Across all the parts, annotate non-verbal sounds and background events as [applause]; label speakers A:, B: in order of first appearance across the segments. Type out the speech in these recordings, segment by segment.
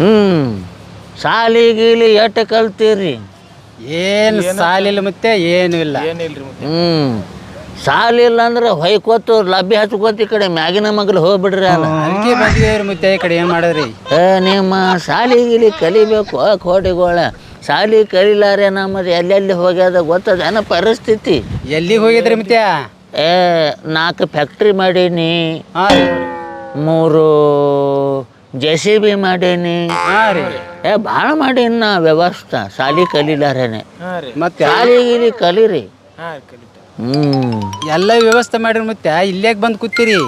A: ಹ್ಞೂ ಸಾಲಿ ಗೀಲಿ ಎಟ್ಟು ಕಲ್ತೀರಿ?
B: ಏನು ಸಾಲಿಲ್ಲ ಮತ್ತೆ ಏನು ಇಲ್ಲ.
C: ಏನಿಲ್ರಿ ಮತ್ತೆ?
A: ಹ್ಞೂ ಸಾಲಿಲ್ಲ ಅಂದ್ರೆ ಹೊಯ್ಕೋತು ಲಬ್ಬಿ ಹಚ್ಕೋತ ಈ ಕಡೆ ಮ್ಯಾಗಿನ ಮಗ್ಲು ಹೋಗ್ಬಿಡ್ರಿ ಅಲ್ಲ.
B: ಅದಕ್ಕೆ ಬಂದಿದ್ದೇವ್ರಿ ಮತ್ತೆ ಈ ಕಡೆ ಏನು ಮಾಡಿದ್ರಿ?
A: ಏ ನಿಮ್ಮ ಸಾಲಿ ಗೀಲಿ ಕಲಿಬೇಕು ಆ ಕೋಟಿಗೋಳ ಸಾಲಿ ಕಲಿಲಾರೆ ನಮ್ಮದು ಎಲ್ಲೆಲ್ಲಿ ಹೋಗ್ಯದ ಗೊತ್ತದೇನ ಪರಿಸ್ಥಿತಿ?
B: ಎಲ್ಲಿಗೆ ಹೋಗಿದ್ರಿ ಮತ್ತೆ?
A: ಏ ನಾಲ್ಕು ಫ್ಯಾಕ್ಟ್ರಿ ಮಾಡೀನಿ.
B: ಹಾಂ
A: ಮೂರು ಜೆ ಸಿ ಬಿ ಮಾಡೇನಿ. ಏ ಭಾಳ ಮಾಡೀನಿ ನಾ ವ್ಯವಸ್ಥೆ ಸಾಲಿ ಕಲಿಲಾರೇನೆ
B: ಮತ್ತೆ
A: ಸಾಲಿ ಗೀಲಿ ಕಲೀರಿ.
C: ಹ್ಮ್.
A: ಹ್ಞೂ
B: ಎಲ್ಲ ವ್ಯವಸ್ಥೆ ಮಾಡಿರಿ ಮತ್ತೆ ಇಲ್ಲೇ ಬಂದು ಕೂತೀರಿ?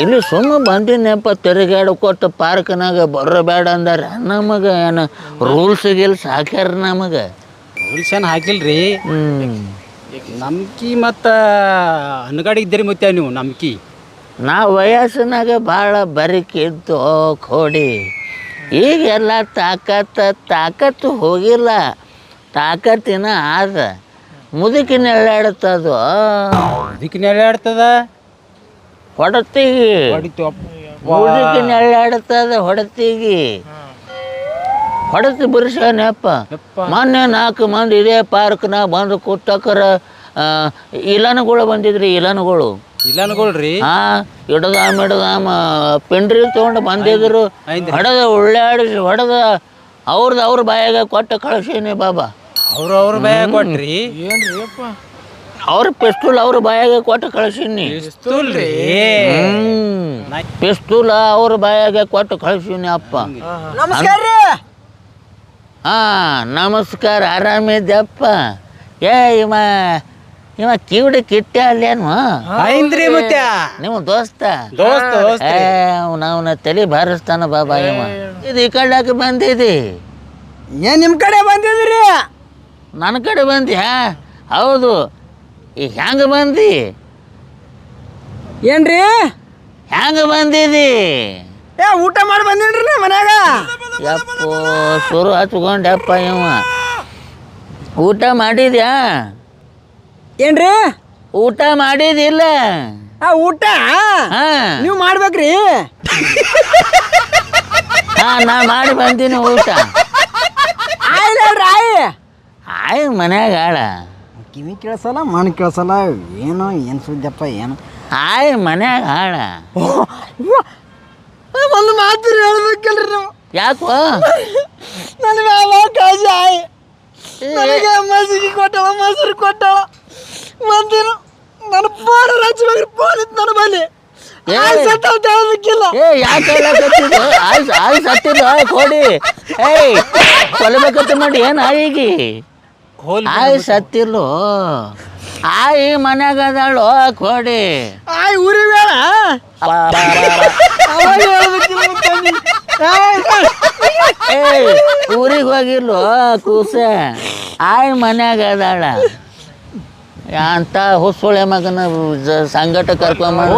A: ಇಲ್ಲಿ ಸುಮ್ಮ ಬಂದಿನಪ್ಪ ತಿರುಗಾಡ್ಕೊಟ್ಟು ಪಾರ್ಕ್ನಾಗ ಬರಬೇಡ ಅಂದಾರ. ನಮಗೆ ಏನು ರೂಲ್ಸ್ ಗಿಲ್ಸ್ ಹಾಕ್ಯಾರ ನಮಗೆ.
B: ರೂಲ್ಸ್ ಏನು ಹಾಕಿಲ್ರಿ?
A: ಹ್ಮ್.
B: ನಮ್ಕಿ ಮತ್ತು ಅನ್ಗಾಡಿ ಇದ್ದೀರಿ ಮತ್ತೆ ನೀವು ನಮ್ಕಿ.
A: ನಾ ವಯಸ್ಸಿನಾಗ ಭಾಳ ಬರಿಕಿದ್ದು ಕೋಡಿ. ಈಗೆಲ್ಲ ತಾಕತ್ತ ತಾಕತ್ತು ಹೋಗಿಲ್ಲ. ತಾಕತ್ತಿನ ಆದ. ಮುದುಕಿನ ಎಳ್ಳಾಡ್ತದು
B: ಅದಕ್ಕೆ ನೆಲೆಯಾಡ್ತದ
A: ಹೊಡತಿಗಿ.
B: ಹೊಡಿತು
A: ಮುದುಕಿನ ಎಳ್ಳಾಡ್ತದ ಹೊಡತಿಗಿ. ಹೊಡತಿ ಬರ್ಸೇನಪ್ಪ ಮೊನ್ನೆ ನಾಲ್ಕು ಮಂದಿ ಇದೇ ಪಾರ್ಕ್ನಾಗ ಬಂದು ಕೂತಕ್ಕರ ಇಲನುಗಳು ಬಂದಿದ್ರಿ ಇಲನುಗಳು.
B: ಇಲ್ಲನ್ಕೊಳ್ರಿ
A: ಹಾ ಇಡದಾಮ ಇಡದಾಮ ಪಿಂಡ್ರಿ ತೊಗೊಂಡು ಬಂದಿದ್ರು. ಹೊಡೆದ ಉಳ್ಳಾಡಿಸಿ ಹೊಡೆದ ಅವ್ರದ್ದು ಅವ್ರ ಬಾಯಾಗ ಕೊಟ್ಟು ಕಳಿಸೀನಿ ಬಾಬಾ.
B: ಅವ್ರು ಅವ್ರ ಭಯ ಕೊಟ್ರಿ?
C: ಏನ್ರಿ ಅಪ್ಪ
A: ಅವ್ರ ಪಿಸ್ತೂಲ್ ಅವ್ರ ಬಾಯಾಗ ಕೊಟ್ಟು ಕಳಿಸೀನಿ. ಪಿಸ್ತೂಲ್ ಅವ್ರ ಬಾಯಾಗ ಕೊಟ್ಟು ಕಳಿಸೀನಿ ಅಪ್ಪ. ಹಾ ನಮಸ್ಕಾರ ಆರಾಮಿದ್ದಪ್ಪ ಏ ಇವ ಇವ ಕಿವಿಡಿ ಕಿಟ್ಟ ಅಲ್ಲೇನು?
B: ಐಂದ್ರಿ ಮತ್ತೆ
A: ನೀವು ದೋಸ್ತ?
B: ದೋಸ್ತ ದೋಸ್ತ
A: ಏ ಅವನ ತಲೆ ಬಾರಿಸ್ತಾನ ಬಾಬಾ ಇವ. ಇದು ಈ ಕಡೆ ಬಂದಿದಿ?
B: ಏನ್ ನಿಮ್ ಕಡೆ ಬಂದಿದ್ರಿ?
A: ನನ್ನ ಕಡೆ ಬಂದ್ಯಾ ಹೌದು. ಈ ಹೆಂಗ ಬಂದಿ?
B: ಏನ್ರಿ?
A: ಹೆಂಗ ಬಂದಿದಿ?
B: ಏ ಊಟ ಮಾಡಿ ಬಂದಿನ್ರಿ ಮನ್ಯಾಗ?
A: ಯಪ್ಪೋ ಶುರು ಹಚ್ಕೊಂಡಪ್ಪ ಇವ. ಊಟ ಮಾಡಿದ್ಯಾ?
B: ಏನ್ರಿ?
A: ಊಟ ಮಾಡಿದಿಲ್ಲ.
B: ಆ ಊಟ?
A: ಹಾ.
B: ನೀವು ಮಾಡ್ಬೇಕ್ರಿ.
A: ಹಾ ನಾ ಮಾಡಿ ಬಂದೀನಿ ಊಟ.
B: ಆಯ್ಲ್ ಹೇಳ್ರಿ ಆಯ್.
A: ಆಯ್ ಮನ್ಯಾಗ ಆಳ.
B: ಕಿವಿ ಕೇಳಿಸಲ್ಲ ಮಣ್ಣು ಕೇಳಿಸಲ್ಲ ಏನೋ ಏನು ಸುದ್ದಪ್ಪ ಏನು?
A: ಆಯ್ ಮನ್ಯಾಗ ಆಳ.
B: ಒಂದು ಮಾತು ಹೇಳ್ಬೇಕಲ್ರಿ ನೀವು.
A: ಯಾಕೋ?
B: ನನಗೆ ಮ್ಯಾಲ ಕಾಳಜಿ ಆಯ್. ನನಗೆ ಮಸಿಗೆ ಕೊಟ್ಟಳ ಮೊಸರು ಕೊಟ್ಟಳ. ನನ್ನ ಫೋನ್ ಹಚ್ಬೇಕ್ರಿ ಫೋನ್ ಇತ್ತು ನನ್ನ ಬಳಿ.
A: ಏ.
B: ಆಯ್ ಸತ್ತ ಅಂತ ಹೇಳ್ಬೇಕಿಲ್ಲ
A: ಏ ಯಾಕೆ ಹೇಳಕತ್ತಿದ್ದು ಆಯ್ ಆಯ್ ಸತ್ತಿಲ್ಲ ಕೊಡಿ. ಏಯ್ ಮಾಡಿ ಏನು ಆಯಿಗಿ ಆಯ್ ಸತ್ತಿಲ್ಲೋ ಆಯಿ ಮನ್ಯಾಗ ಅದಾಳು. ಕೊಡಿ.
B: ಆಯ್ ಊರಿ ಬೇಡ. ಅವಾಗ. ಆಯ್,
A: ಏಯ್ ಊರಿಗೆ ಹೋಗಿರ್ಲು ಕೂಸ. ಆಯ್ ಮನ್ಯಾಗ ಅದಾಳ. ಅಂತ ಹುಸುಳೆ ಮಗನ ಜ- ಸಂಗಟ ಕರ್ಕೊಂಬಂದು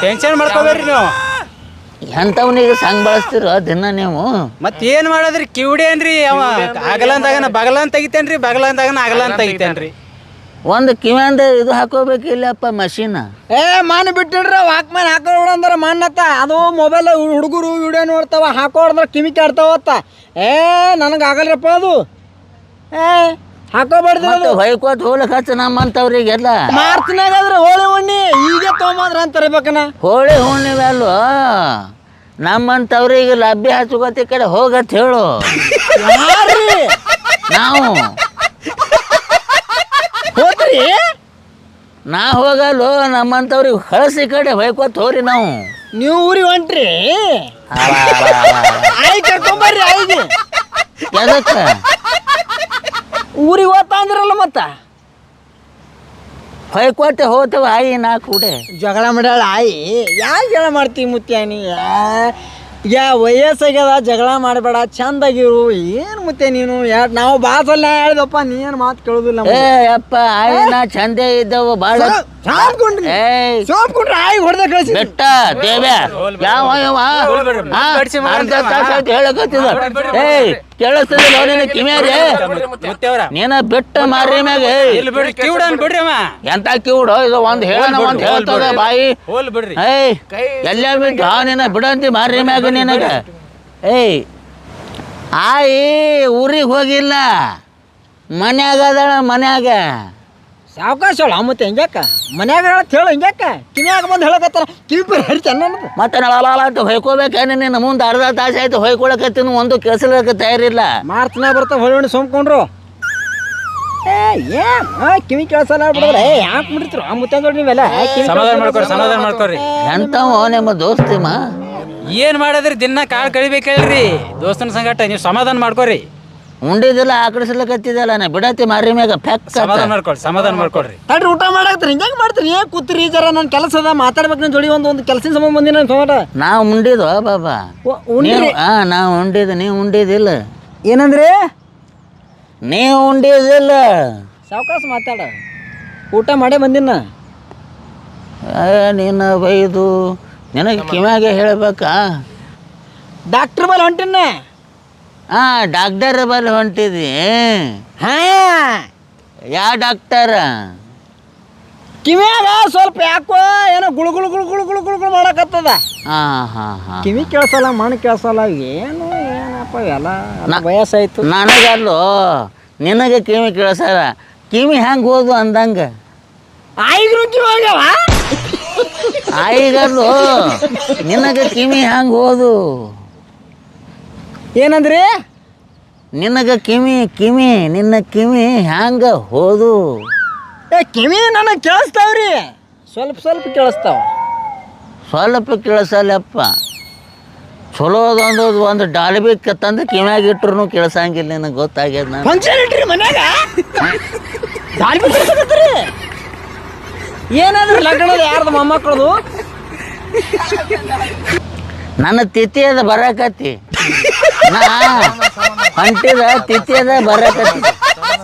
B: ಟೆನ್ಷನ್ ಮಾಡ್ಕೋಬೇಡ್ರಿ ನೀವು.
A: ಎಂಥವ್ನಿಗೆ ಸಂಗ್ ಬಳಸ್ತಿರೋ ದಿನ ನೀವು.
B: ಮತ್ತೆ ಏನ್ ಮಾಡೋದ್ರಿ? ಕಿವಿಡಿ ಏನ್ರಿ ಅವ? ಆಗಲ ಅಂದಾಗನ ಬಗಲ ಅಂತ ತೆಗಿತೇನ್ರಿ ಬಗಲ ಅಂದಾಗನ ಅಂದ್ರೆ ಅಂತ ತೆಗಿತೇನ್ರಿ?
A: ಒಂದು ಕಿವ್ಯಾಂದ ಇದು ಹಾಕೋಬೇಕಿಲ್ಲಪ್ಪ ಮಷೀನ್.
B: ಏ ಮಾನ್ ಬಿಟ್ಟಿಡ್ರ ವಾಕ್ಮ್ಯಾನ್ ಹಾಕೋಣ ಅಂದ್ರೆ ಮಣ್ಣತ್ತ ಅದು ಮೊಬೈಲ್ ಹುಡುಗರು ವಿಡಿಯೋ ನೋಡ್ತಾವ ಹಾಕೋಡ್ರ ಕಿವಿ ಕಾಡ್ತಾವತ್ತ ಏ ನನಗೆ ಆಗಲ್ರಪ್ಪ ಅದು. ಏ ಹಾಕೋಬಾರ್ದು
A: ಮತ್ತೆ ಹೊಯ್ಕೋತ್ ಹೋಲಕ್ ಹಚ್ಚ ನಮ್ಮಂತವ್ರಿಗೆಲ್ಲ
B: ಮಾರ್ಚ್ನಾಗ ಆದ್ರೆ ಹೋಳಿ ಹುಣ್ಣಿ ಈಗ ತೊಗೊಂಬಂದ್ರ ಅಂತ ತರಬೇಕನ
A: ಹೋಳಿ ಹುಣ್ಣಿವೆಲ್ಲು ನಮ್ಮಂತವ್ರಿಗೆ ಲಭ್ಯ ಹಚ್ಕೋತಿ ಕಡೆ ಹೋಗತ್ ಹೇಳು. ನಾವು.
B: ಹೋದ್ರಿ?
A: ನಾ ಹೋಗಲ್ಲ ನಮ್ಮಂತವ್ರಿಗೆ ಕಳಿಸಿ ಕಡೆ ಹೊಯ್ಕೋತ್ ಹೋರಿ ನಾವು.
B: ನೀವು ಊರಿಗೆ ಹೊಂಟ್ರಿ? ಕರ್ಕೊಂಡ್ಬರ್ರಿ ಕರ್ಕೊಂಬರ್ರಿ ಆಯ್ಗೆ
A: ಎದಕ್ಕ?
B: ಊರಿಗೆ ಹೋತ ಅಂದ್ರಲ್ಲ ಮತ್ತ?
A: ಹೊಯ್ಕೋಟೆ ಹೋತವ ಆಯಿ ನಾ ಕೂಡೆ
B: ಜಗಳ ಮಾಡ್ಯಾಳ ಆಯಿ. ಯಾಕೆ ಜಗಳ ಮಾಡ್ತೀವಿ ಮುತ್ಯಾನಿ ಯಾ ವಯಸ್ಸಾಗ್ಯದ ಜಗಳ ಮಾಡಬೇಡ ಚಂದಾಗಿರು. ಏನು ಮುತ್ತೆ ನೀನು? ಯಾರು ನಾವು ಬಾಸಲ್ಲ ಹೇಳ್ದಪ್ಪ ನೀನು ಮಾತು ಕೇಳೋದಿಲ್ಲ
A: ಏ ಅಪ್ಪ ಆಯಿ ನಾ ಚಂದೆ ಇದ್ದವು ಬಾಳ
B: ಸಾಪ್ಕೊಂಡ್ರಿ.
A: ಏಯ್.
B: ಸಾಪ್ಕೊಂಡ್ರಿ ಆಯಿ ಹೊಡೆದ ಕಳಿಸಿ
A: ಬೆಟ್ಟ ದೇವ್ಯ. ಯಾವ ಹೇಳಕತ್ತಿದ ಏಯ್ ಕೇಳಿಸ್ತದಿಲ್ಲ ನಿನ್ನ ಕಿಮ್ಯಾರಿ ನೀನ ಬಿಟ್ಟ ಮಾರಿ ಮ್ಯಾಗ.
B: ಬಿಡ್ರಿ ಅಮ್ಮ.
A: ಎಂತ ಕಿವುಡು? ಇದು ಒಂದ್ ಹೇಳೋಣ ಒಂದ್ ಹೇಳ್ತದ ಬಾಯಿ.
B: ಹೋಲ್ ಬಿಡ್ರಿ.
A: ಏಯ್ ಎಲ್ಲ ಬಿದ್ದು ನಿನ್ನ ಬಿಡಂತಿ ಮಾರಿ ಮ್ಯಾಗ ನಿನಗ. ಏಯ್ ಆಯಿ ಊರಿಗೆ ಹೋಗಿಲ್ಲ. ಮನ್ಯಾಗ ಅದಾಳ ಮನ್ಯಾಗ.
B: ಸಾವಕಾಶ ಹೇಳ ಮತ್ತೆ ಹಿಂಗ್ಯಾಕ? ಮನ್ಯಾಗ ಹೇಳತ್ ಹೇಳು ಹಿಂಗ್ಯಾಕ? ಕಿವಿಯಾಗ ಬಂದು ಹೇಳಕತ್ತಾರ ಕಿವಿ ಪರಿ ಹರಿತ ನನ್ನ
A: ಮತ್ತೆ ನಳಲಾಟ ಹೊಯ್ಕೋಬೇಕೇನೆ ನಿನ್ನ ಮುಂದೆ ಅರ್ಧ ತಾಸು ಆಯ್ತು ಹೊಯ್ಕೊಳಕತ್ತೀನಿ ಒಂದು ಕೆಲಸಕ್ಕೆ ತಯಾರಿಲ್ಲ.
B: ಮಾರ್ಚ್ನಾಗ ಬರ್ತಾವ ಹೊಳ್ಳಿ ಸೋಮ್ಕೊಂಡ್ರು. ಏ ಏನ್ ಕಿವಿ ಕೇಳಿಸಲ್ಲ ಬಿಡೋಲ್ಲ ಏ ಯಾಕೆ ಬಿಡ್ತಿರು? ಆ ಮುತ್ತಂದೋಡಿ ನೀವೆಲ್ಲ? ಏ, ಕಿವಿ
C: ಸಮಾಧಾನ ಮಾಡ್ಕೊರಿ ಸಮಾಧಾನ ಮಾಡ್ಕೊರಿ.
A: ಎಂತವ ನಿಮ್ಮ ದೋಸ್ತಿಮ್ಮ?
C: ಏನ್ ಮಾಡಿದ್ರಿ? ದಿನ ಕಾಳು ಕಳಿಬೇಕು ಹೇಳ್ರಿ ದೋಸ್ತನ ಸಂಗಟ ನೀವು ಸಮಾಧಾನ ಮಾಡ್ಕೊರಿ.
A: ಉಂಡಿದಿಲ್ಲ ಆಕಳಿಸ್ಲಕತ್ತಿದಲ್ಲ ನಾ ಬಿಡತಿ ಮಾರಿ ಮ್ಯಾಗ ಫ್ಯಾಕ್
C: ಸಮಾಧಾನ ಮಾಡ್ಕೊಳ್ರಿ ಸಮಾಧಾನ ಮಾಡ್ಕೊಳ್ರಿ.
B: ತಡ್ರಿ ಊಟ ಮಾಡಾಕ್ತೀರಿ ಹಿಂಗೆ ಮಾಡ್ತೀರಿ? ಏನು ಕೂತ್ರಿ ಜರ ನನ್ನ ಕೆಲಸ ಅದ ಮಾತಾಡ್ಬೇಕು ನನ್ನ ಜೋಡಿ ಒಂದು ಒಂದು ಕೆಲಸದ ಸಂಬಂಧ ಬಂದಿ ನನ್ನ ಸಮಾಟ
A: ನಾವು ಉಂಡಿದ್ವ ಬಾಬಾ ನೀವು ಹಾ ನಾವು ಉಂಡಿದ್ದು ನೀವು ಉಂಡಿದಿಲ್ಲ
B: ಏನಂದ್ರಿ?
A: ನೀವು ಉಂಡಿದಿಲ್ಲ
B: ಸಾವಕಾಶ ಮಾತಾಡ. ಊಟ ಮಾಡೇ ಬಂದಿನ?
A: ಆ, ನಿನ್ನ ಬೈದು ನಿನಗೆ ಕಿವ್ಯಾಗೆ ಹೇಳ್ಬೇಕಾ?
B: ಡಾಕ್ಟ್ರ್ ಬಲ್ ಹೊಂಟಿನ
A: ಹಾ ಡಾಕ್ಟರ್ ಬಲ್ಲಿ ಹೊಂಟಿದಿ
B: ಹಾ.
A: ಯಾ ಡಾಕ್ಟರ್
B: ಕಿವಿಯಾಗ ಸ್ವಲ್ಪ ಯಾಕೋ ಏನೋ ಗುಳು ಗುಳು ಗುಳು ಗುಳು ಗುಳು ಗುಳು ಗುಳು ಮಾಡಕತ್ತದ.
A: ಹಾ ಹಾ ಹಾ.
B: ಕಿವಿ ಕೇಳಿಸಲ್ಲ ಮಣ್ಣು ಕೇಳಿಸಲ್ಲ ಏನು ಏನಪ್ಪ ಎಲ್ಲ ಎಲ್ಲ ವಯಸ್ಸಾಯ್ತು.
A: ನನಗಲ್ಲೋ ನಿನಗೆ ಕಿವಿ ಕೇಳ್ಸಲ್ಲ. ಕಿವಿ ಹೆಂಗೆ ಓದು ಅಂದಂಗೆ?
B: ಆಯ್ಗ್ರು ಕಿವಿ ಹೋಗ್ಯಾವ?
A: ಆಯಿಗಲ್ಲೋ ನಿನಗೆ ಕಿವಿ ಹೆಂಗೆ ಹೋದು
B: ಏನಂದ್ರಿ?
A: ನಿನಗೆ ಕಿವಿ ಕಿವಿ ನಿನ್ನ ಕಿವಿ ಹ್ಯಾಂಗ ಹೋದು?
B: ಏ ಕಿವಿ ನನಗೆ ಕೇಳಿಸ್ತಾವ್ರಿ. ಸ್ವಲ್ಪ ಸ್ವಲ್ಪ ಕೇಳಿಸ್ತಾವ.
A: ಸ್ವಲ್ಪ ಕೇಳಿಸಲ್ಲಪ್ಪ. ಚಲೋದೊಂದು ಒಂದು ಡಾಲ್ಬಿ ತಂದು ಕಿವ್ಯಾಗ ಇಟ್ರು ಕೇಳಿಸಂಗಿಲ್ಲ ನಿನಗೆ ಗೊತ್ತಾಗ್ಯದ ನಾನು
B: ಫಂಕ್ಷನ್ ಇಟ್ರಿ ಮನ್ಯಾಗ ದಾರಿ ಬಿಟ್ಟಿರ್ತೀರಿ ಏನಾದ್ರೂ ಲಗ್ನದ ಯಾರ್ದು ಮೊಮ್ಮಕ್ಕಳದು?
A: ನನ್ನ ತಿಥಿ ಅದು ಬರಾಕತ್ತಿ. ಹೊಂಟಿದ ತಿಥಿ ಅದ ಬರತೈತಿ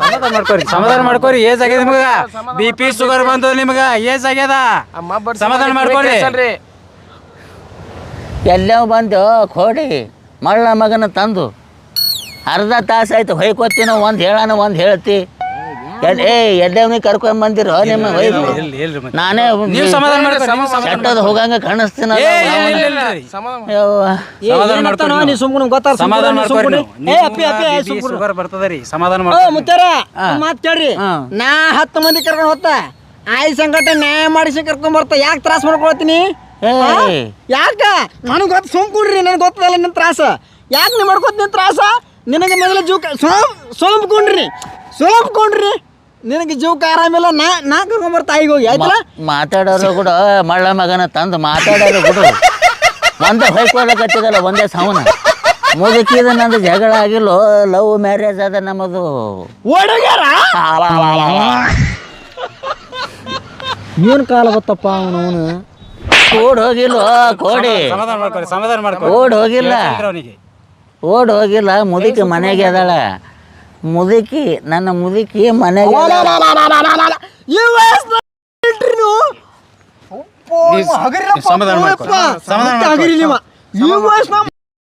C: ಸಮಾಧಾನ ಮಾಡ್ಕೋರಿ ಸಮಾಧಾನ ಮಾಡ್ಕೋರಿ. ಏಜ್ ಆಗ್ಯದ ನಿಮಗ? ಬಿ ಪಿ ಶುಗರ್ ಬಂದು ನಿಮಗ ಏಜ್ ಆಗ್ಯದ? ಸಮಾಧಾನ ಮಾಡ್ಕೊರಿ.
A: ಎಲ್ಲೋ ಬಂದು ಕೋಡಿ ಮಳ್ಳ ಮಗನ ತಂದು. ಅರ್ಧ ತಾಸು ಆಯ್ತು ಹೊಯ್ಕೊತ್ತಿನ ಒಂದು ಹೇಳಾನ ಒಂದು ಹೇಳ್ತಿ. ಏ ಎಲ್ಲವನಿ ಕರ್ಕೊಂಡ್ ಬಂದಿರೋ? ನಿಮ್ಮ ವೈಫ್. ನಾನೇ
C: ನೀವು ಸಮಾಧಾನ ಮಾಡ್ಕೊರಿ ನೀವು ಸಮಾಧಾನ
A: ಚಟ್ಟದ ಹೋಗಂಗ. ಯವ್ವ.
C: ಸಮಾಧಾನ ಮಾಡ್ಕೊರಿ
B: ನೀ
C: ನೀವು.
B: ಸುಮ್ಕೊಂಡು ಗೊತ್ತಾರ
C: ಸಮಾಧಾನ ಮಾಡ್ಕೊರಿ
B: ಏ ಅಪ್ಪಿ ಅಪ್ಪಿ
C: ನಿಮ್ಗೆ
B: ಏ,
C: BP
B: ಸುಮ್ಕುರು.
C: ಶುಗರ್ ಸಮಾಧಾನ ಮಾಡ್ಕೊರಿ
B: ಮುತ್ತಾರ ಮಾತ್ ಕೇಳ್ರಿ. ನಾ ಹತ್ತು ಮಂದಿ ಕರ್ಕೊಂಡು ಹೋಗ್ತ. ಆಯ್ ಸಂಕಟ ನ್ಯಾಯ ಮಾಡಿಸಿ ಕರ್ಕೊಂಡ್ ಬರ್ತಾ. ಯಾಕೆ ತ್ರಾಸ ಮಾಡ್ಕೊಳತೀನಿ
A: ಏಯ್.
B: ಯಾಕ? ಗೊತ್ತ ಗೊತ್ತು ಸೋಂಕುಡ್ರಿ ನನಗೆ ಗೊತ್ತದಲ್ಲ ನಿನ್ ತ್ರಾಸ. ಯಾಕೆ ನೀ ಮಾಡ್ಕೊತ ನಿನ್ನ ತ್ರಾಸ? ನಿನಗೆ ಮೊದಲ ಜೀವಕ ಸೋಮ್ ಸೋಂಪ್ಕೊಂಡ್ರಿ. ನಿನಗೆ ಜೀವಕ್ಕೆ ಆರಾಮಿಲ್ಲ ನಾ ನಾ ಕರ್ಕೊಂಬರ್ತಾ ತಾಯಿಗೆ ಹೋಗಿ ಆಯ್ತಲ್ಲ?
A: ಮಾತಾಡೋರು ಕೂಡ ಮಳ್ಳ ಮಗನ ತಂದು ಮಾತಾಡೋರು ಕೂಡ ಒಂದೇ ಹೊಯ್ಕೊಳಕತ್ತಿದಲ್ಲ ಒಂದೇ ಸಾವನ. ಮುದುಕಿದ ನಂದು ಜಗಳ ಆಗಿಲ್ಲೋ ಲವ್ ಮ್ಯಾರೇಜ್ ಅದ ನಮ್ಮದು.
B: ಹುಡುಗರ ಏನು ಕಾಲ ಗೊತ್ತಪ್ಪ ಅವನು ಅವನು?
A: ಓಡ್ ಹೋಗಿಲ್ಲ ಕೋಡಿ.
C: ಸಮಾಧಾನ ಸಮಾಧಾನ
A: ಓಡ್ ಹೋಗಿಲ್ಲ. ಓಡ್ ಹೋಗಿಲ್ಲ ಮುದುಕಿ ಮನೆಗೆ ಅದಾಳ. ಮುದುಕಿ ನನ್ನ ಮುದುಕಿ ಮನೆಗೆ
B: ಎರಡು
C: ಸುಮ್ಮ ಸಮಾಧಾನ ಮಾಡ್ಕೊ. ಸಮಾಧಾನ
B: ಮತ್ತೆ
C: ಮಾಡ್ಕೊ.
B: ಹಗರಿ ನೀವು. ಈ ವಯಸ್ಸಿನಾಗ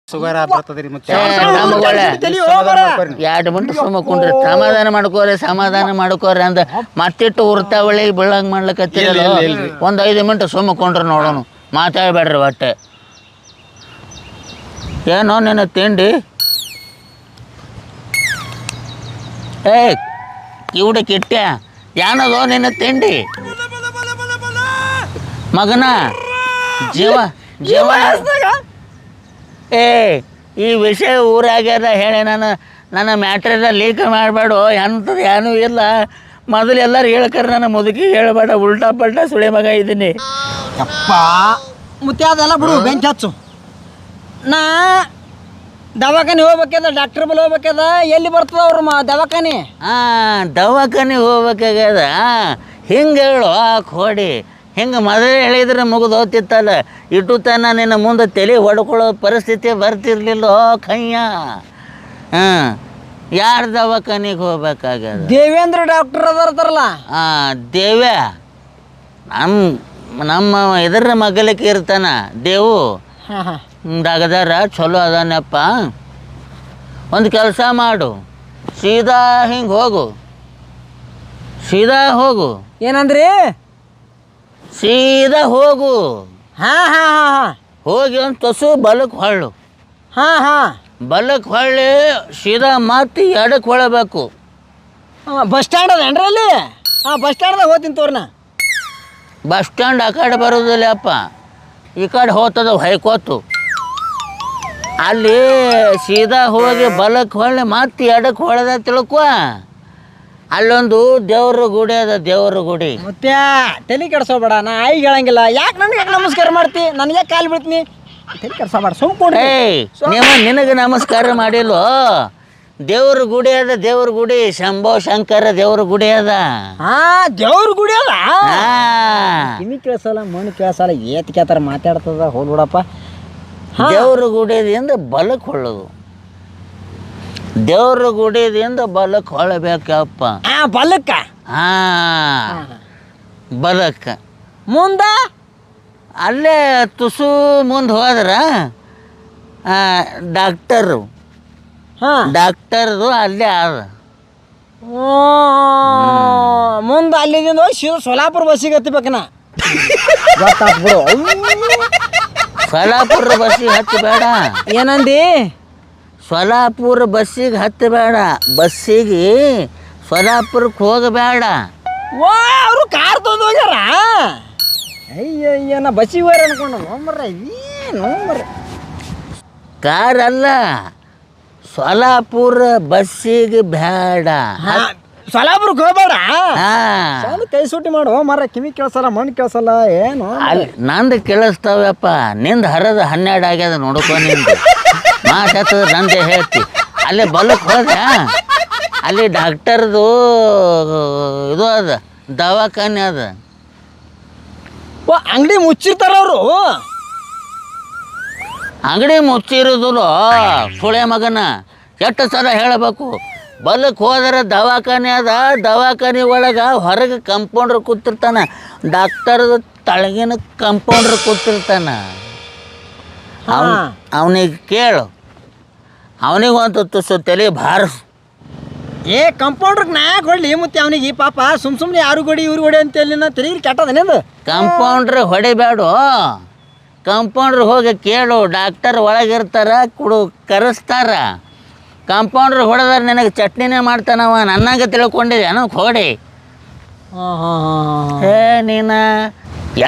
C: ಶುಗರ್ ಬರ್ತದ್ರಿ ಮತ್ತೆ
A: ಏ, ನಮ್ಮಗಳೇ
B: ತಲಿ ಹೋಗ್ಬಾರ.
A: ಎರಡು ಮಿನಿಟ್ ಸಮಾಧಾನ ಮಾಡ್ಕೋರಿ ಸಮಾಧಾನ ಮಾಡ್ಕೋರಿ ಅಂದ. ಮತ್ತಿಟ್ಟು ಉರ್ತಾವಳಿ ಬೀಳಂಗ್ ಮಾಡ್ಲಕತ್ತಿರಲ್ಲ ಒಂದು ಐದು ಮಿನಿಟ್ ಸುಮ್ಮಕೊಂಡ್ರಿ ನೋಡೋಣ ಮಾತಾಡ್ಬೇಡ್ರಿ ಒಟ್ಟೆ. ಏನೋ ನಿನ್ನ ತಿಂಡಿ? ಏ ಕಿವುಡ ಕಿಟ್ಟ ಏನದೋ ನಿನ್ನ ತಿಂಡಿ? ಮಗನ ಜೀವ ಜೀವ. ಏ ಈ ವಿಷಯ ಊರಾಗ್ಯದ ಹೇಳಿ ನಾನು ನನ್ನ ಮ್ಯಾಟ್ರೆಲ್ಲ ಲೀಕ್ ಮಾಡಬೇಡ ಎಂಥದ್ದು ಏನೂ ಇಲ್ಲ. ಮೊದಲು ಎಲ್ಲರೂ ಹೇಳ್ಕರ ನನ್ನ ಮುದುಕಿ ಹೇಳಬೇಡ ಉಲ್ಟಾ ಪಲ್ಟಾ ಸುಳಿ ಮಗ ಇದ್ದೀನಿ.
B: ಯಪ್ಪ. ಮುತ್ತೆ ಅದೆಲ್ಲ ಬಿಡು ಬೆಂಚ್ ಹಚ್ಚು. ನಾ ದವಾಖಾನೆ ಹೋಗ್ಬೇಕದ ಡಾಕ್ಟರ್ ಬಲ್ಲಿ ಹೋಗ್ಬೇಕದ ಎಲ್ಲಿ ಬರ್ತದ ಅವ್ರ ಮ ದವಾಖಾನೆ?
A: ಹಾಂ ದವಾಖಾನೆ ಹೋಗ್ಬೇಕಾಗ್ಯದ. ಹಿಂಗೆ ಹೇಳು ಆ ಕೋಡಿ. ಹಿಂಗೆ ಮದುವೆ ಹೇಳಿದ್ರೆ ಮುಗಿದು ಹೋಗ್ತಿತ್ತಲ್ಲ. ಇಟ್ಟು ತನ ನಿನ್ನ ಮುಂದೆ ತಲೆ ಹೊಡ್ಕೊಳ್ಳೋ ಪರಿಸ್ಥಿತಿ ಬರ್ತಿರ್ಲಿಲ್ಲ ಕಯ್ಯ ಹಾಂ ಯಾರ ದವಾಖಾನಿಗೆ ಹೋಗ್ಬೇಕಾಗ್ಯದ?
B: ದೇವೇಂದ್ರ ಡಾಕ್ಟರ್ ಅದರ್ತಾರಲ್ಲ
A: ಹಾಂ ದೇವ್ಯ. ನಮ್ಮ ನಮ್ಮ ಇದರ ಮಗಲಿಕ್ಕೆ ಇರ್ತಾನ ದೇವು.
B: ಹಾಂ ಹಾಂ.
A: ದಗದಾರ ಚಲೋ ಅದಾನಪ್ಪ. ಒಂದು ಕೆಲಸ ಮಾಡು. ಸೀದಾ ಹಿಂಗೆ ಹೋಗು. ಸೀದಾ ಹೋಗು.
B: ಏನಂದ್ರಿ?
A: ಸೀದಾ ಹೋಗು.
B: ಹಾಂ ಹಾಂ ಹಾಂ ಹಾಂ.
A: ಹೋಗಿ ಒಂದು ತಸು ಬಲಕ್ಕೆ ಹೊಳ್ಳು.
B: ಹಾಂ ಹಾಂ.
A: ಬಲಕ್ಕೆ ಹೊಳ್ಳಿ ಸೀದಾ ಮತ್ತೆ ಎಡಕ್ಕೆ ಹೊಳಬೇಕು.
B: ಬಸ್ ಸ್ಟ್ಯಾಂಡ್ ಅದೇನ್ರಿ ಅಲ್ಲಿ? ಹಾಂ ಬಸ್ ಸ್ಟ್ಯಾಂಡ್ದಾಗ ಹೋಗ್ತೀನಿ ತೋರ್ನ.
A: ಬಸ್ ಸ್ಟ್ಯಾಂಡ್ ಆ ಕಡೆ ಬರೋದಿಲ್ಲ ಅಪ್ಪ. ಈ ಕಡೆ ಹೋತದ ಹೊಯ್ಕೋತು ಅಲ್ಲಿ ಸೀದಾ ಹೋಗಿ ಬಲಕ್ಕೆ ಹೊಳ್ಳಿ ಮತ್ತೆ ಎಡಕ್ಕೆ ಹೊಳೆದ ತಿಳ್ಕೊ. ಅಲ್ಲೊಂದು ದೇವ್ರ ಗುಡಿ ಅದ ದೇವ್ರ ಗುಡಿ.
B: ಮತ್ತೆ ತಲೆ ಕೆಡ್ಸೋಬೇಡ ನಾ ಆಯ್ ಹೇಳಂಗಿಲ್ಲ. ಯಾಕೆ ನನಗೆ ಯಾಕೆ ನಮಸ್ಕಾರ ಮಾಡ್ತಿ? ನನಗೆ ಕಾಲು ಬಿಡ್ತೀನಿ? ತಲೆ ಕೆಡ್ಸೋಬೇಡ ಸುಮ್ ಕೊಡಿ
A: ಏಯ್ ನಿಮ್ಮ ನಿನಗೆ ನಮಸ್ಕಾರ ಮಾಡಿಲ್ವೋ? ದೇವ್ರ ಗುಡಿ ಅದ ದೇವ್ರ ಗುಡಿ. ಶಂಭೋ ಶಂಕರ ದೇವ್ರ ಗುಡಿ ಅದ.
B: ಹಾ ದೇವ್ರ ಗುಡಿ ಅದ?
A: ಇನ್ನು
B: ಕಿವಿ ಕೇಳ್ಸಲ್ಲ ಮಣ್ಣು ಕೇಳ್ಸಲ್ಲ ಏತ್ ಕೇತಾರ ಮಾತಾಡ್ತದ ಹೋಗ್ಬಿಡಪ್ಪ
A: ದೇವ್ರ ಗುಡಿದಿಂದ ಬಲಕ್ಕೆ ಹೊಳ್ಳೋದು. ದೇವ್ರ ಗುಡಿದಿಂದ ಬಲಕ್ಕೆ ಹೊಳಬೇಕಪ್ಪ.
B: ಆ ಬಲಕ್ಕ?
A: ಹಾ. ಬಲಕ್ಕೆ.
B: ಮುಂದ?
A: ಅಲ್ಲೇ ತುಸು ಮುಂದೆ ಹೋದ್ರ ಡಾಕ್ಟರು
B: ಹಾ.
A: ಡಾಕ್ಟರ್ದು ಅಲ್ಲೇ ಅದ
B: ಮುಂದೆ ಅಲ್ಲಿದಿಂದ ಹೋಗಿ ಶಿವ ಸೋಲಾಪುರ ಬಸ್ಸಿಗೆ ಹತ್ತಿಬೇಕನ ಗೊತ್ತಾತ್ ಬಿಡು
A: ಸೊಲಾಪುರ ಬಸ್ಸಿಗೆ ಹತ್ತಬೇಡ
B: ಏನಂದಿ?
A: ಸೊಲಾಪುರ ಬಸ್ಸಿಗೆ ಹತ್ತಬೇಡ ಬಸ್ಸಿಗೆ ಸೊಲಾಪುರಕ್ಕೆ ಹೋಗಬೇಡ.
B: ಓ ಅವರು ಕಾರ್ ತಂದು ಹೋಗ್ಯಾರ? ಅಯ್ಯಯ್ಯನ ಅಯ್ಯ ನಾ ಬಸ್ಸಿಗೆ ಹೋಗ್ಯಾರ ಅನ್ಕೊಂಡು. ನೋಂಬರ್ರ ಏನು ನೋಂಬರ್ರ
A: ಕಾರ್ ಅಲ್ಲ. ಸೊಲಾಪುರ ಬಸ್ಸಿಗೆ ಬೇಡ
B: ಸೋಲಾಪುರಕ್ಕೆ ಹೋಗ್ಬೇಡ ಸಾಲು ಕೈ ಸುಟ್ಟಿ ಮಾಡು ಮರ ಕಿವಿ ಕೇಳ್ಸಲ್ಲ ಮಣ್ಣು ಕೇಳ್ಸಲ್ಲ ಏನು?
A: ಅಲ್ಲಿ ನಂದು ಕೇಳಿಸ್ತಾವಪ್ಪ ನಿಂದು ಹರದ ಹನ್ನೆರಡು ಆಗ್ಯದ ನೋಡಕೋ ನಿಂದು. [laughs] ಮಾತಾಡ್ತದ ನಂದೆ ಹೇಳ್ತಿ. ಅಲ್ಲಿ ಬಲಕ್ಕೆ ಹೋದ. ಅಲ್ಲಿ ಡಾಕ್ಟರ್ದು ಇದು ಅದ ದವಾಖಾನೆ ಅದ.
B: ಓ ಅಂಗಡಿ ಮುಚ್ಚಿರ್ತಾರ ಅವರು?
A: ಅಂಗಡಿ ಮುಚ್ಚಿರೋದಿಲ್ಲ ಸುಳೆ ಮಗನ. ಎಷ್ಟು ಸಲ ಹೇಳಬೇಕು. ಬಲಕ್ಕೆ ಹೋದರೆ ದವಾಖಾನೆ ಅದ ದವಾಖಾನೆ ಒಳಗೆ ಹೊರಗೆ ಕಂಪೌಂಡ್ರ್ ಕೂತಿರ್ತಾನ. ಡಾಕ್ಟರ್ದು ತಳಗಿನ ಕಂಪೌಂಡ್ರ್ ಕೂತಿರ್ತಾನ. ಅವನಿಗೆ ಕೇಳು. ಅವನಿಗೆ ಒಂದು ತುಸು ತಲೆ ಬಾರಿಸು
B: ಏ ಕಂಪೌಂಡ್ರ್ ನಾ ಹೊಡ್ಲಿ ಮತ್ತೆ ಅವನಿಗೆ. ಈ ಪಾಪ ಸುಮ್ ಸುಮ್ಮನೆ ಯಾರು ಕೊಡಿ ಇವ್ರು ಕೊಡಿ ಅಂತ ಹೇಳಿ ನಾ ತಿರುಗಿ ಕೆಟ್ಟದನೇದು
A: ಕಂಪೌಂಡ್ರ್ ಹೊಡಿಬೇಡು. ಕಂಪೌಂಡ್ರ್ ಹೋಗಿ ಕೇಳು ಡಾಕ್ಟರ್ ಒಳಗಿರ್ತಾರ ಕುಡು ಕರೆಸ್ತಾರ. ಕಾಂಪೌಂಡ್ರ್ ಹೊಡೆದ್ರೆ ನಿನಗೆ ಚಟ್ನಿನೇ ಮಾಡ್ತಾನವ ನನ್ನಾಗ ತಿಳ್ಕೊಂಡಿದ್ದೆ ನನಗೆ ಹೋಡಿ.
B: ಹೇ
A: ಏ ನೀನ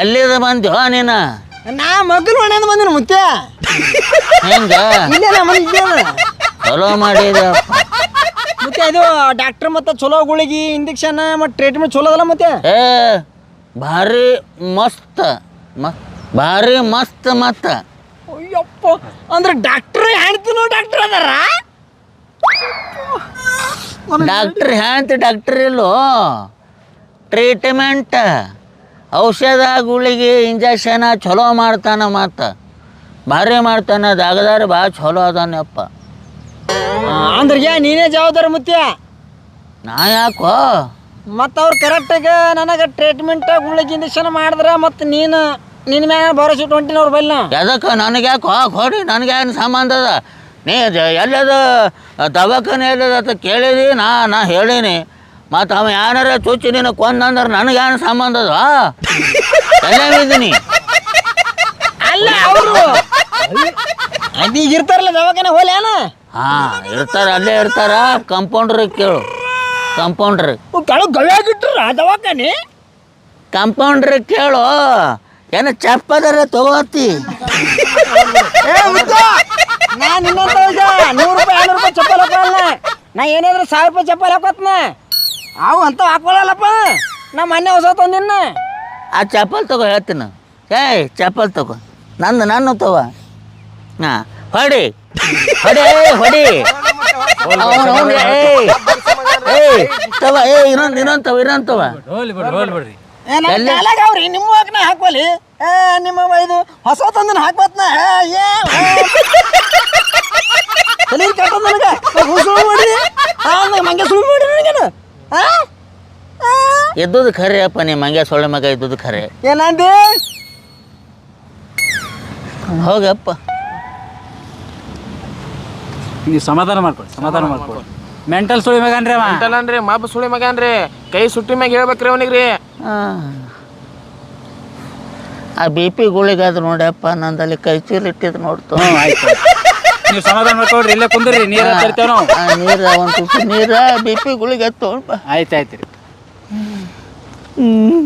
A: ಎಲ್ಲಿದ ಬಂದ್ಯೋ ನೀನ?
B: ನಾ ಮಗನ ಮನೆಯಿಂದ ಬಂದಿನ ಮುತ್ತೆ
A: ಹೆಂಗ?
B: ಇಲ್ಲೇ ನಾ ಮನೆ
A: ಚಲೋ ಮಾಡಿದ.
B: ಮತ್ತೆ ಇದು ಡಾಕ್ಟರ್ ಮತ್ತೆ ಚಲೋ ಗುಳಿಗೆ ಇಂಜೆಕ್ಷನ್ ಮತ್ತೆ ಟ್ರೀಟ್ಮೆಂಟ್ ಚಲೋ ಅದಲ್ಲ ಮತ್ತೆ
A: ಏ ಭಾರಿ ಮಸ್ತ್. ಮ ಭಾರಿ ಮಸ್ತ್ ಮತ್ತ.
B: ಅಯ್ಯಪ್ಪ ಅಂದ್ರೆ ಡಾಕ್ಟರ್ ಹೇಳ್ತೀನೋ ಡಾಕ್ಟರ್ ಅದಾರ?
A: ಡಾಕ್ಟ್ರ್ ಹೆಣ್ತಿ ಡಾಕ್ಟ್ರ್ ಇಲ್ಲೋ. ಟ್ರೀಟ್ಮೆಂಟ್ ಔಷಧ ಗುಳಿಗೆ ಇಂಜೆಕ್ಷನ್ ಚಲೋ ಮಾಡ್ತಾನ ಮತ್ತು. ಭಾರಿ ಮಾಡ್ತಾನ ದಾಗದಾರ ಭಾಳ ಚಲೋ ಅದಾನಪ್ಪ.
B: ಅಂದ್ರೆ ಏ ನೀನೇ ಜವಾಬ್ದಾರಿ ಮುತ್ಯ
A: ನಾ ಯಾಕೋ?
B: ಮತ್ತು ಅವ್ರು ಕರೆಕ್ಟಾಗಿ ನನಗೆ ಟ್ರೀಟ್ಮೆಂಟ್ ಗುಳಿಗೆ ಇಂಜೆಕ್ಷನ್ ಮಾಡಿದ್ರೆ ಮತ್ತು ನೀನು ನಿನ್ನ ಮ್ಯಾಗ ಭರೋಸೆ ಇಟ್ಟು ಹೊಂಟಿನ ರೂಪಾಯಿ ಬೈಲ್ನ
A: ಎದಕ್ಕೆ? ನನಗೆ ಯಾಕೆ ಕೊಡಿ ನನಗೆ ಏನು ಸಂಬಂಧ ಅದ? ನೀ ಜ- ಎಲ್ಲದ? ದವಾಖಾನೆ ಎಲ್ಲದ ಅಂತ ಕೇಳಿದಿ? ನಾ ನಾ ಹೇಳೀನಿ. ಮತ್ತು ಅವ ಯಾರ ಚುಚ್ಚಿ ನಿನ್ನ ಕೊಂದಂದ್ರೆ ನನಗೆ ಏನು ಸಂಬಂಧ ಅದ? ಎಲ್ಲೇ
B: ಅಲ್ಲ ಅವರು. ಈಗ ಇರ್ತಾರಲ್ಲ ದವಾಖಾನೆ ಹೋಲೇನ
A: ಹಾಂ ಇರ್ತಾರ ಅಲ್ಲೇ ಇರ್ತಾರ. ಕಂಪೌಂಡ್ರಿಗೆ ಕೇಳು. ಕಂಪೌಂಡ್ರ್
B: ಕೆಳಗೆ ಗವ್ಯಾಗಿಟ್ರ ದವಾಖಾನೆ?
A: ಕಂಪೌಂಡ್ರಿಗೆ ಕೇಳು. ಏನು ಚಪ್ಪದರ ತಗೋತಿ?
B: ಏ ಮುತ್ತು ನಾ ನಿನ್ನಂತ ನೂರು ರೂಪಾಯಿ, ಐನೂರು ರೂಪಾಯಿ ಚಪ್ಪಲ್ ಹಾಕೋಲ್ಲ ನಾ ಏನಾದ್ರು ಸಾವಿರ ರೂಪಾಯಿ ಚಪ್ಪಲ್ ಹಾಕೋತ್ನ. ಅವು ಅಂತ ಹಾಕೊಳ್ಳಲ್ಲಪ್ಪ ನಾ ಮೊನ್ನೆ ಹೊಸ ತಂದಿನ್ನ
A: ಆ ಚಪ್ಪಲ್ ತಗೋ, ಹೇಳ್ತೀನಿ. ಏಯ್ ಚಪ್ಪಲ್ ತಗೋ. ನಂದು, ನನ್ನ ತಗೋ. ಹಾಂ, ಹೊಡಿ. ಹೊಡಿ ಹೊಡಿ. ಏಯ್ ತವ ಏಯ್ ಇನ್ನೊಂದು ಇನ್ನೊಂದು ತವ ಇನ್ನೊಂದು ತವ
C: ಹೋಗ್ಲಿ ಬಿಡ್ರಿ ಹೋಗ್ಲಿ ಬಿಡ್ರಿ.
B: ಕಾಲಾಗ ಅವ್ರಿ ನಿಮ್ಮ ಹಾಕ್ನ ಹಾಕೋಲಿ ಏ ನಿಮ್ಮ ಇದು ಹೊಸ ತಂದನ ಹಾಕ್ಬತ್ನ? ಏ ತಲೆ ಕೆಟ್ಟ ನನಗೆ. ಸುಳ್ಳು ಮಾಡಿ. ಮಂಗೆ ಸುಳ್ಳು ಮಾಡಿ ನನಗೇನು? ಆ? ಆ?
A: ಖರೆ ಅಪ್ಪ ನೀ ಮಂಗ್ಯ ಸೊಳ್ಳೆ ಮಗ ಇದ್ದದ್ದು ಖರೆ.
B: ಏನಂದಿ
A: ಹೋಗಪ್ಪ.
C: ನೀವು ಸಮಾಧಾನ ಮಾಡ್ಕೊಳ್ಳಿ ಸಮಾಧಾನ ಮಾಡ್ಕೊಳ್ಳಿ ಮೆಂಟಲ್ ಸುಳಿ ಮಗನ್ರಿ ಅವ.
D: ಅನ್ರಿ ಮಾಪ ಸುಳಿ ಮಗನ್ರಿ ಕೈ ಸುಟ್ಟಿ ಮ್ಯಾಗ ಹೇಳ್ಬೇಕ್ರಿ ಅವನಿಗ್ರಿ.
A: ಹಾಂ ಆ ಬಿ ಪಿ ಗುಳಿಗಾದ್ರು ನೋಡಪ್ಪ ನಂದಲ್ಲಿ ಕೈ ಚೀಲ ಇಟ್ಟಿದ್ರು ನೋಡ್ತು
C: ನೀವು ಸಮಾಧಾನ ಮಾಡ್ಕೊಳ್ರಿ ಇಲ್ಲೇ ಕುಂದ್ರಿ ನೀರ ತರ್ತೇವ್ ನಾವು?
A: ಆ, ನೀರ ಒಂದು ತುಸು ನೀರ ಬಿ ಪಿ ಗುಳಿಗೆ ಆಯ್ತಾಯ್ತು ಬಾ
C: ಆಯ್ತು ಆಯ್ತು ರೀ.
A: ಹ್ಮ್.